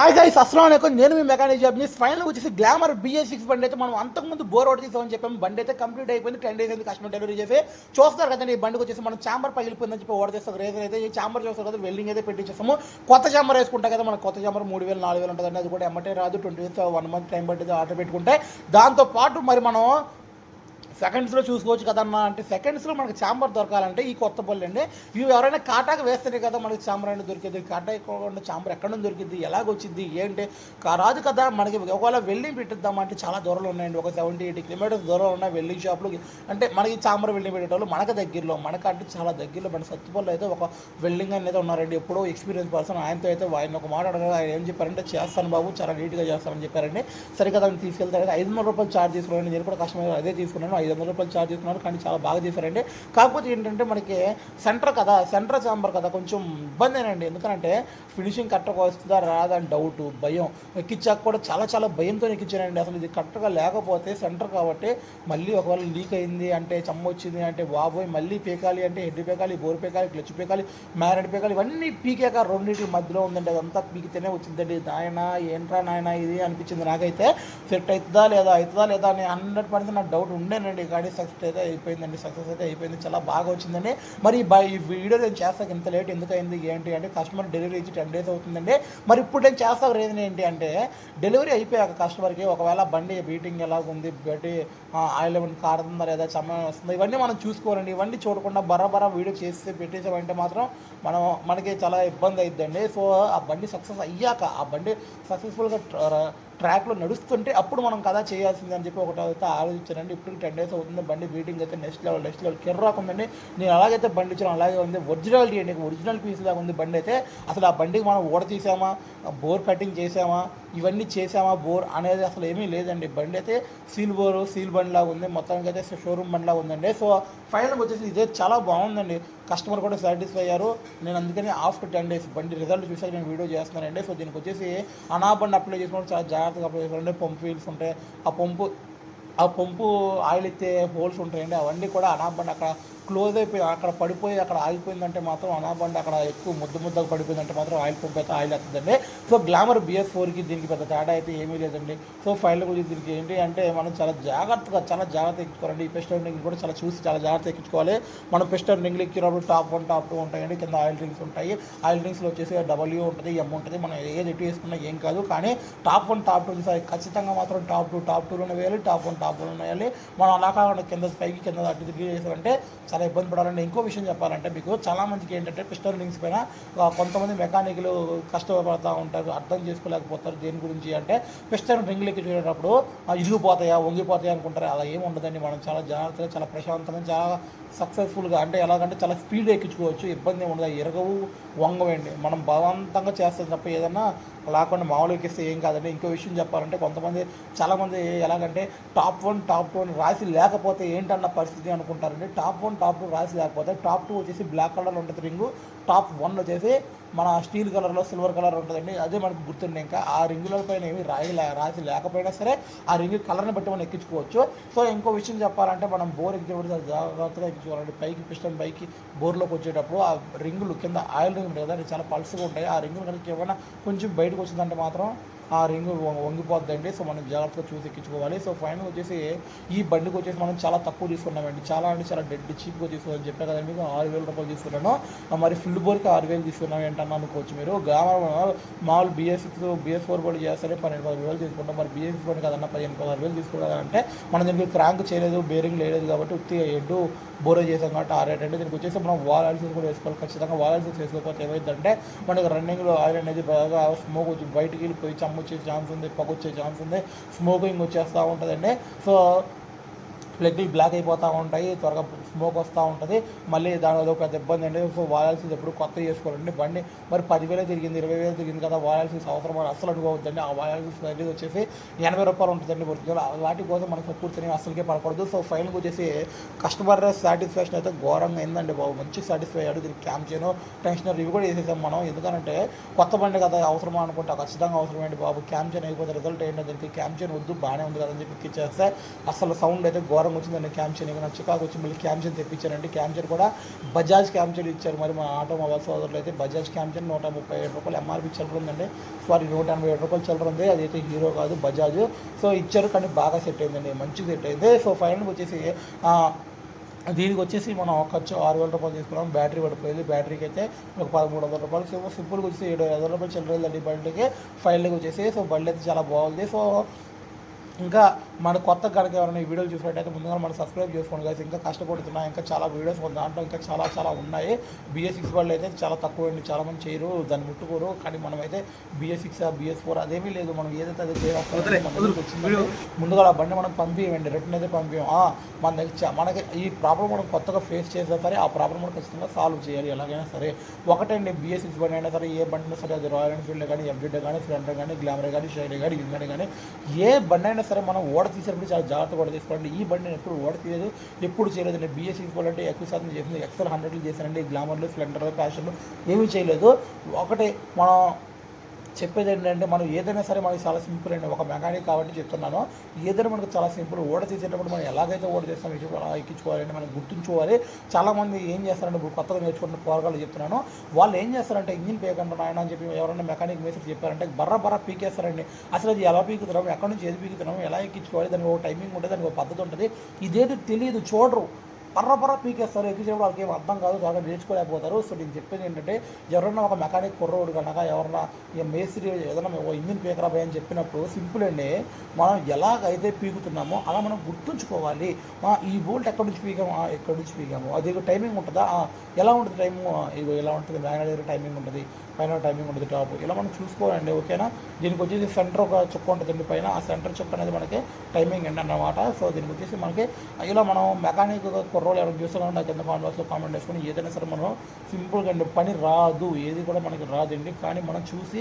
Hi guys అస్సలం అయికం నేను మీ మెకానిక్ జాబ్ న్యూస్ ఫైనల్ వచ్చేసి గ్లామర్ బిఏ సిక్స్ బండి అయితే మనం అంతకుముందు బోర్ అవుట్ తీసామని చెప్పాము. బండి అయితే కంప్లీట్ అయిపోయింది. టెన్ డేస్ అయింది కస్టమర్ డెలివరీ చేసి. చూస్తారు కదండి ఈ బండికి వచ్చేసి మనం చాంబర్ పగిలిపోయిందని చెప్పి ఓడర్ చేస్తాం రేజర్ అయితే ఈ చాంబర్ చూస్తారు కదా వెల్డింగ్ అయితే పెట్టించేస్తాము. కొత్త చాంబర్ వేసుకుంటా కదా మనం కొత్త చాంబర్ మూడు వేలు నాలుగు వేలు ఉంటుందండి. అది కూడా ఎమ్మటే రాదు. ట్వంటీ వన్ మంత్ టైం పట్టింది ఆర్డర్ పెట్టుకుంటే. దాంతో పాటు మరి మనం సెకండ్స్లో చూసుకోవచ్చు కదన్నా అంటే సెకండ్స్లో మనకి చాంబర్ దొరకాలంటే ఈ కొత్త పళ్ళు అండి. ఇవి ఎవరైనా కాటాకు వేస్తేనే కదా మనకి చాంబర్ అనేది దొరికింది. కాటా ఇవ్వకుండా చాంబర్ ఎక్కడ నుంచి దొరికింది ఎలాగొచ్చింది ఏంటి? రాదు కదా మనకి ఒకవేళ వెల్డింగ్ పెట్టిద్దామంటే చాలా దూరంలో ఉన్నాయండి. ఒక సెవెంటీ ఎయిటీ కిలోమీటర్స్ దూరంలో ఉన్న వెల్డింగ్ షాప్లు అంటే మనకి చాంబర్ వెల్డింగ్ పెట్టేటోళ్ళు మనకు దగ్గరలో మనకంటే చాలా దగ్గరలో మన సత్తుపల్లి అయితే ఒక వెల్డింగ్ అనేది ఉన్నారండి. ఎప్పుడో ఎక్స్పీరియన్స్ పర్సన్ ఆయనతో అయితే ఆయన ఒక మాట అడగగా ఆయన ఏం చెప్పారంటే చేస్తాను బాబు చాలా నీట్గా చేస్తానని చెప్పారండి. సరే కదా తీసుకెళ్తారంటే తీసుకెళ్తారు ఐదు వందల రూపాయలు ఛార్జ్ తీసుకున్నాను నేను కూడా కష్టమైన అదే తీసుకున్నాను. ఐదు వందల రూపాయలు ఛార్జ్ చేస్తున్నారు. కానీ చాలా బాగా చేశారండి. కాకపోతే ఏంటంటే మనకి సెంటర్ కదా సెంటర్ చాంబర్ కదా కొంచెం ఇబ్బందేనండి ఎందుకంటే ఫినిషింగ్ కరెక్ట్గా వస్తుందా రాదా అని డౌట్ భయం. ఎక్కించాక కూడా చాలా చాలా భయంతో ఎక్కించానండి. అసలు ఇది కరెక్ట్గా లేకపోతే సెంటర్ కాబట్టి మళ్ళీ ఒకవేళ లీక్ అయింది అంటే చెమ్మ వచ్చింది అంటే బాబోయ్ మళ్ళీ పీకాలి అంటే హెడ్ పీకాలి బోర్ పీకాలి క్లచ్ పీకాలి మ్యారెడ్ పీకాలి ఇవన్నీ పీకాక రెండింటి మధ్యలో ఉందండి. అదంతా పీకితేనే వచ్చిందండి. నాయన ఏంట్రా నాయన ఇది అనిపించింది. నాకైతే సెట్ అవుతుందా లేదా అవుతుందా లేదా అని హండ్రెడ్ పర్సెంట్ నాకు డౌట్ ఉండేనండి. కానీ సక్సెస్ అయితే అయిపోయిందండి సక్సెస్ అయితే అయిపోయింది చాలా బాగా వచ్చిందండి. మరి ఈ బై- ఈ వీడియో నేను చేస్తాను ఇంత లేట్ ఎందుకు అయింది ఏంటి అంటే కస్టమర్ డెలివరీ ఇచ్చి టెన్ డేస్ అవుతుందండి. మరి ఇప్పుడు నేను చేస్తా రీజన్ ఏంటి అంటే డెలివరీ అయిపోయాక కస్టమర్కి ఒకవేళ బండి బీటింగ్ ఎలా ఉంది బండి ఆయిల్ ఏమైనా కారుతుందా లేదా సమయం వస్తుందా ఇవన్నీ మనం చూసుకోవాలండి. ఇవన్నీ చూడకుండా బరా బరా వీడియో చేసి పెట్టేసామంటే మాత్రం మనం మనకి చాలా ఇబ్బంది అయిద్దండి. సో ఆ బండి సక్సెస్ అయ్యాక ఆ బండి సక్సెస్ఫుల్గా ట్రాక్లో నడుస్తుంటే అప్పుడు మనం కదా చేయాల్సింది అని చెప్పి ఒకటి అయితే ఆలోచించానండి. ఇప్పుడు టెన్ డేస్ అవుతుంది బండి బీటింగ్ అయితే నెక్స్ట్ లెవెల్ నెక్స్ట్ లెవెల్ కిర్రాకుందండి నేను అలాగైతే బండి ఇచ్చాను అలాగే ఉంది. ఒరిజినాలిటీ అండి ఒరిజినల్ పీస్ లాగా ఉంది బండి అయితే. అసలు ఆ బండికి మనం ఓడ తీసామా బోర్ కటింగ్ చేసామా ఇవన్నీ చేసామా బోర్ అనేది అసలు ఏమీ లేదండి. బండి అయితే సీల్ బోర్ సీల్ బండి లాగా ఉంది. మొత్తానికి అయితే షోరూమ్ బండి లాగా ఉందండి. సో ఫైనల్ వచ్చేసి ఇదే చాలా బాగుందండి. కస్టమర్ కూడా సాటిస్ఫై అయ్యారు. నేను అందుకని ఆఫ్టర్ టెన్ డేస్ బండి రిజల్ట్ చూసాక నేను వీడియో చేస్తున్నానండి. సో దీనికి వచ్చేసి అనా బండి అప్లై చేసుకోవడం చాలా జాగ్రత్తగా అప్లై చేసుకోండి పంపు వీల్స్ ఉంటాయి. ఆ పంపు ఆ పంపు ఆయిల్ ఎత్తే హోల్స్ ఉంటాయండి. అవన్నీ కూడా అనాపండి అక్కడ క్లోజ్ అయిపోయి అక్కడ పడిపోయి అక్కడ ఆగిపోయిందంటే మాత్రం అనాబండి అక్కడ ఎక్కువ ముద్ద ముద్దగా పడిపోయిందంటే మాత్రం ఆయిల్ పంప్ అయితే ఆయిల్ వస్తుందండి. సో గ్లామర్ బిఎస్ ఫోర్కి దీనికి పెద్ద తేడా అయితే ఏమీ లేదండి. సో ఫైల్ గురించి దీనికి ఏంటి అంటే మనం చాలా జాగ్రత్తగా చాలా జాగ్రత్త ఎక్కించుకోవాలండి. ఈ పెస్టర్ రింగ్ కూడా చాలా చూసి చాలా జాగ్రత్త ఎక్కించుకోవాలి. మనం పెస్టర్ రింగ్లు ఎక్కినప్పుడు టాప్ వన్ టాప్ టూ ఉంటాయండి. కింద ఆయిల్ రింగ్స్ ఉంటాయి. ఆయిల్ రింగ్స్లో వచ్చేసి డబ్ల్యూ ఉంటుంది ఎం ఉంటుంది. మనం ఏది ఎటు వేసుకున్నా ఏం కాదు. కానీ top one top two sir ఖచ్చితంగా మాత్రం టాప్ టూ టాప్ టూలోనే వేయాలి. టాప్ వన్ టాప్ టూలోనే వేయాలి. మనం అలా కాకుండా కింద పైకి కింద అటు తిరిగి చేసామంటే చాలా ఇబ్బంది పడాలండి. ఇంకో విషయం చెప్పాలంటే మీకు చాలా మందికి ఏంటంటే పిస్టల్ రింగ్స్ పైన కొంతమంది మెకానిక్లు కష్టపడతా ఉంటారు అర్థం చేసుకోలేకపోతారు దేని గురించి అంటే పిస్టల్ రింగ్లకి చూసేటప్పుడు ఇరిగిపోతాయా వంగిపోతాయా అనుకుంటారు? అలా ఏమి ఉండదండి. మనం చాలా జాగ్రత్తగా చాలా ప్రశాంతంగా చాలా సక్సెస్ఫుల్గా అంటే ఎలాగంటే చాలా స్పీడ్ ఎక్కించుకోవచ్చు. ఇబ్బంది ఉండదు. ఎరగవు వంగవండి. మనం బలవంతంగా చేస్తాం తప్ప ఏదన్నా లేకుండా మామూలుగా ఎక్కిస్తే ఏం కాదండి. ఇంకో విషయం చెప్పాలంటే కొంతమంది చాలామంది ఎలాగంటే టాప్ వన్ టాప్ టూ అని రాసి లేకపోతే ఏంటన్న పరిస్థితి అనుకుంటారండి. టాప్ వన్ టాప్ టూ రాసి లేకపోతే టాప్ టూ వచ్చేసి బ్లాక్ కలర్లో ఉంటుంది రింగు. టాప్ వన్ వచ్చేసి మన స్టీల్ కలర్లో సిల్వర్ కలర్ ఉంటుందండి. అదే మనకు గుర్తుండే ఇంకా. ఆ రింగుల పైన ఏమి రాయి రాసి లేకపోయినా సరే ఆ రింగ్ కలర్ని బట్టి మనం ఎక్కించుకోవచ్చు. సో ఇంకో విషయం చెప్పాలంటే మనం బోర్ ఎక్కించేటప్పుడు జాగ్రత్తగా ఎక్కించుకోవాలండి. పైకి పిస్టన్ పైకి బోర్లోకి వచ్చేటప్పుడు ఆ రింగులు కింద ఆయిల్ రింగ్ ఉంటుంది కదా చాలా పల్స్గా ఉంటాయి. ఆ రింగులు కనుక ఏమైనా కొంచెం బయటకు వచ్చిందంటే మాత్రం ఆ రింగ్ వంగిపోద్దండి. సో మనం జాగ్రత్తగా చూసి ఎక్కించుకోవాలి. సో ఫైనల్ వచ్చేసి ఈ బండికి వచ్చేసి మనం చాలా తక్కువ తీసుకున్నామండి. చాలా అంటే చాలా డెడ్ చీప్గా తీసుకున్నాను చెప్పా కదండి. ఆరు వేల రూపాయలు తీసుకున్నాను. మరి ఫుల్ బోర్కి ఆరు వేలు తీసుకున్నాం. ఏంటన్నా అనుకోవచ్చు మీరు. గ్రామర్ మామూలు BS six BS four bore చేస్తే పన్నెండు పదహారు వేలు తీసుకుంటాం. మరి బిఎస్ సిక్స్ బోర్డు కదన్న పదిహేను పదహారు వేలు తీసుకున్నాం అంటే మనం దీనికి క్రాంక్ చేయలేదు బేరింగ్ లేదు కాబట్టి ఉత్తిగా ఎడ్డు బోరే చేసాం కాబట్టి ఆ రేట్ అంటే దీనికి వచ్చేసి మనం వాల్ ఆల్సెస్ కూడా వేసుకోవాలి. ఖచ్చితంగా వాల్ ఆల్సెస్ వేసుకోకపోతే ఏమైందంటే మనకి రన్నింగ్లో ఆయిల్ అనేది బాగా స్మోక్ వచ్చి బయటికి వెళ్ళిపోయి చమ్మొచ్చే ఛాన్స్ ఉంది పగొచ్చే ఛాన్స్ ఉంది స్మోకింగ్ వచ్చేస్తూ ఉంటుందండి. సో ప్లగ్లు బ్లాక్ అయిపోతూ ఉంటాయి త్వరగా స్మోక్ వస్తూ ఉంటుంది. మళ్ళీ దాని పెద్ద ఇబ్బంది అండి సో వాడాల్సింది ఎప్పుడు కొత్త చేసుకోవాలండి బండి మరి పదివేలు తిరిగింది ఇరవై వేలు తిరిగింది కదా వాడాల్సిన అవసరం అని అస్సలు అనుకోవద్దండి. ఆ వాడాల్సిన అనేది వచ్చేసి ఎనభై రూపాయలు ఉంటుందండి ఒరిజినల్. వాటి కోసం మనకు కూర్చొని అస్సలకే పడకూడదు. సో ఫైనల్కి వచ్చేసి కస్టమర్ సాటిస్ఫాక్షన్ అయితే ఘోరంగా అయిందండి బాబు. మంచి సాటిస్ఫై అయ్యాడు. దీనికి క్యామ్ చేయను. టెన్షన్ రివ్యూ కూడా చేసేసాం మనం. ఎందుకంటే కొత్త బండి కదా అవసరమా అనుకుంటే ఖచ్చితంగా అవసరమేంటి బాబు? క్యామ్ అయిపోతే రిజల్ట్ ఏంటో దీనికి క్యామ్ వద్దు బాగానే ఉంది కదా అని చెప్పి ఇచ్చేస్తే అసలు సౌండ్ అయితే ఘోరంగా ఘోరంగా వచ్చిందండి క్యాంప్షన్ ఇక నా చికాకు వచ్చి మళ్ళీ క్యాంప్షన్ తెప్పించారండి క్యాంప్షన్ కూడా బజాజ్ క్యాంప్షన్ ఇచ్చారు. మరి మా ఆటోమొబైల్ సోదరులు అయితే బజాజ్ క్యాంప్షన్ నూట ముప్పై ఏడు రూపాయలు ఎంఆర్పి చిల్లర ఉందండి. సారీ నూట ఎనభై ఏడు రూపాయలు చిల్లర ఉంది. అదైతే హీరో కాదు బజాజ్. సో ఇచ్చారు కానీ బాగా సెట్ అయిందండి. మంచిగా సెట్ అయింది. సో ఫైనల్ వచ్చేసి దీనికి వచ్చేసి మనం ఖర్చు ఆరు వేల రూపాయలు తీసుకున్నాం. బ్యాటరీ పడిపోయింది. బ్యాటరీకి అయితే ఒక పదమూడు వందల రూపాయలు. సో సింపుల్గా వచ్చేసి ఏడు వందల రూపాయలు చిల్లర బండికి ఫైనల్గా వచ్చేసి సో బండి అయితే చాలా బాగుంది. సో ఇంకా మన కొత్త కనుక ఎవరైనా ఈ వీడియోలు చూసినట్టయితే ముందుగా మనం సబ్స్క్రైబ్ చేసుకోండి guys. ఇంకా కష్టపడుతున్నా ఇంకా చాలా వీడియోస్. దాంట్లో ఇంకా చాలా చాలా ఉన్నాయి. బిఎస్ సిక్స్ వాళ్ళు అయితే చాలా తక్కువ అండి. చాలా మంది చేయరు దాన్ని ముట్టుకోరు. కానీ మనం అయితే బిఎస్ సిక్స్ బిఎస్ ఫోర్ అదేమీ లేదు. మనం ఏదైతే అది చేయాలి ముందుగా ఆ బండి మనం పంపించండి రిటర్న్ అయితే పంపించాం మన దగ్గర మనకి ఈ ప్రాబ్లం మనం కొత్తగా ఫేస్ చేసినా సరే ఆ ప్రాబ్లం మనం ఖచ్చితంగా సాల్వ్ చేయాలి. ఎలాగైనా సరే. ఒకటండి బిఎస్ సిక్స్ బండి అయినా సరే ఏ బండి అయినా సరే అది రాయల్ ఎన్ఫీల్డ్ కానీ ఎఫ్జెడ్ కానీ స్ప్లెండర్ కానీ గ్లామర్ కానీ షైనీ కానీ ఇది కానీ ఏ బండి అయినా సరే మనం ఓడ తీసేటప్పుడు చాలా జాగ్రత్త ఓడ తీసుకోండి ఈ బండి నేను ఎప్పుడు ఓడ తీయలేదు ఎప్పుడు చేయలేదు. నేను బీఎస్ తీసుకోవాలంటే ఎక్కువ శాతం చేసింది ఎక్సెల్ హండ్రెడ్లు చేశానండి. గ్లామర్లు స్ప్లెండర్ ప్యాషన్లు ఏమీ చేయలేదు. ఒకటే మనం చెప్పేది ఏంటంటే మనం ఏదైనా సరే మనకి చాలా సింపుల్ అండి. ఒక మెకానిక్ కాబట్టి చెప్తున్నాను. ఏదైనా మనకు చాలా సింపుల్ ఓడ తీసేటప్పుడు మనం ఎలాగైతే ఓడ చేస్తాం విషయం అలా ఎక్కించుకోవాలంటే మనం గుర్తుంచుకోవాలి. చాలామంది ఏం చేస్తారంటే ఇప్పుడు కొత్తగా నేర్చుకుంటున్న పోరగాళ్ళు చెప్తున్నాను. వాళ్ళు ఏం చేస్తారంటే ఇంజిన్ పేకంటారు ఆయన అని చెప్పి ఎవరైనా మెకానిక్ మేసేజ్ చెప్పారంటే బర్ర బర్ర పీకేస్తారండి. అసలు అది ఎలా పీకుతున్నాం ఎక్కడి నుంచి ఏది పీకుతున్నాం ఎలా ఎక్కించుకోవాలి? దానికి ఒక టైమింగ్ ఉంటుంది దానికి ఒక పద్ధతి ఉంటుంది. ఇదేది తెలియదు చూడరు. పర్ర పర్ర పీకేస్తారు ఎక్కించినప్పుడు వాళ్ళకి ఏం అర్థం కాదు బాగా నేర్చుకోలేకపోతారు. సో నేను చెప్పేది ఏంటంటే ఎవరైనా ఒక మెకానిక్ కుర్రోడు కనుక ఎవరన్నా ఇక మేస్త్రి ఏదైనా ఓ ఇంజిన్ పీకరా అని చెప్పినప్పుడు సింపుల్ అండి మనం ఎలాగైతే పీకుతున్నామో అలా మనం గుర్తుంచుకోవాలి. ఈ బోల్ట్ ఎక్కడి నుంచి పీకాము? ఎక్కడి నుంచి పీకాము? అది టైమింగ్ ఉంటుందా? ఆ, ఎలా ఉంటుంది టైము ఇగో ఎలా ఉంటుంది? మ్యాగ్నెట్ దగ్గర టైమింగ్ ఉంటుంది పైన టైమింగ్ ఉంటుంది టాప్. ఇలా మనం చూసుకోవాలండి ఓకేనా? దీనికి వచ్చేసి సెంటర్ ఒక చుక్క ఉంటుందండి పైన ఆ సెంటర్ చుక్క అనేది మనకి టైమింగ్ అండి అన్నమాట సో దీనికి వచ్చేసి మనకి ఇలా మనం మెకానిక్ కుర్రోలు ఎవరైనా చూస్తున్నాం నాకు కింద కామెంట్ బాక్స్లో కామెంట్ వేసుకొని ఏదైనా సరే మనం సింపుల్గా అండి పని రాదు. ఏది కూడా మనకి రాదండి. కానీ మనం చూసి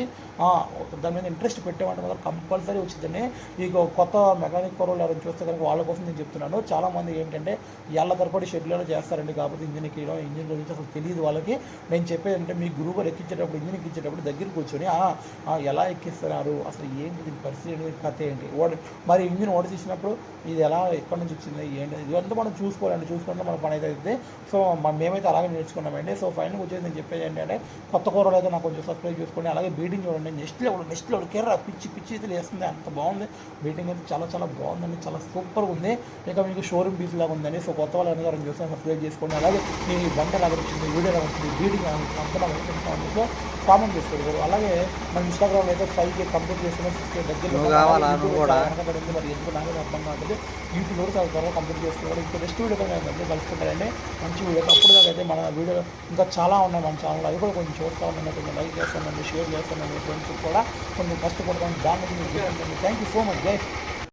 దాని మీద ఇంట్రెస్ట్ పెట్టామంటే మాత్రం కంపల్సరీ వచ్చిందండి. ఇక కొత్త మెకానిక్ కుర్రోలు ఎవరైనా చూస్తే కనుక వాళ్ళ కోసం నేను చెప్తున్నాను. చాలామంది ఏంటంటే ఏళ్ళ తరపడి షెడ్యూల్ చేస్తారండి కాబట్టి ఇంజిన్ ఎక్కడం ఇంజిన్ గురించి అసలు తెలియదు వాళ్ళకి. నేను చెప్పేది అంటే మీ గురువు గారు ఎక్కించేటప్పుడు ఇంజిన్ ఎక్కించేటప్పుడు దగ్గరికి కూర్చొని ఎలా ఎక్కిస్తున్నారు? అసలు ఏంటి దీని పరిస్థితి ఏంటి? కథ ఏంటి? ఓడి మరి ఇంజిన్ ఓడి తీసినప్పుడు ఇది ఎలా ఎక్కడి నుంచి వచ్చింది? ఏంటి? ఇదంతా మనం చూసుకోవాలండి. చూసుకో చూసుకుంటే మన పని అయితే అవుతుంది సో మేమైతే అలాగే నేర్చుకున్నామండి. సో ఫైనల్ వచ్చేసి నేను చెప్పేది ఏంటంటే కొత్త కూరలు అయితే నాకు కొంచెం సబ్స్క్రైబ్ చేసుకోండి అలాగే బీటింగ్ చూడండి. నెక్స్ట్ లెవెల్ నెక్స్ట్ లెవెల్ కేర పిచ్చి పిచ్చి అయితే వేస్తుంది అంత బాగుంది. బీటింగ్ అయితే చాలా చాలా బాగుందండి. చాలా సూపర్గా ఉంది. ఇంకా మీకు షోరూమ్ పీస్ లాగా ఉందండి. సో కొత్త వాళ్ళు ఎవరైనా చూస్తే సబ్స్క్రైబ్ చేసుకోండి. అలాగే నేను ఈ లాగా వచ్చింది వీడియో లాగా వచ్చింది బీటింగ్ అంత వచ్చింది సో కామెంట్ చేసుకోరు అలాగే మన ఇన్స్టాగ్రామ్లో అయితే ఫైవ్ కే కంప్లీట్ చేసుకున్న సిక్స్ కే దగ్గర కూడా? వెనకబడింది మరి ఎందుకు నాకు అర్థం కాదు యూట్యూబ్ కూడా చాలా త్వరగా కంప్లీట్ చేసుకోవాలి ఇంకా నెక్స్ట్ వీడియో కానీ కలుసుకుంటారండి మంచి వీడియో అప్పుడు దాకా అయితే మన వీడియో ఇంకా చాలా ఉన్నాయి మన ఛానల్ అవి కూడా కొంచెం చూస్తూ ఉండండి కొంచెం లైక్ చేస్తానండి షేర్ చేస్తానండి ఫ్రెండ్స్ కూడా. కొంచెం కష్టపడతాను. దాని మీకు thank you so much guys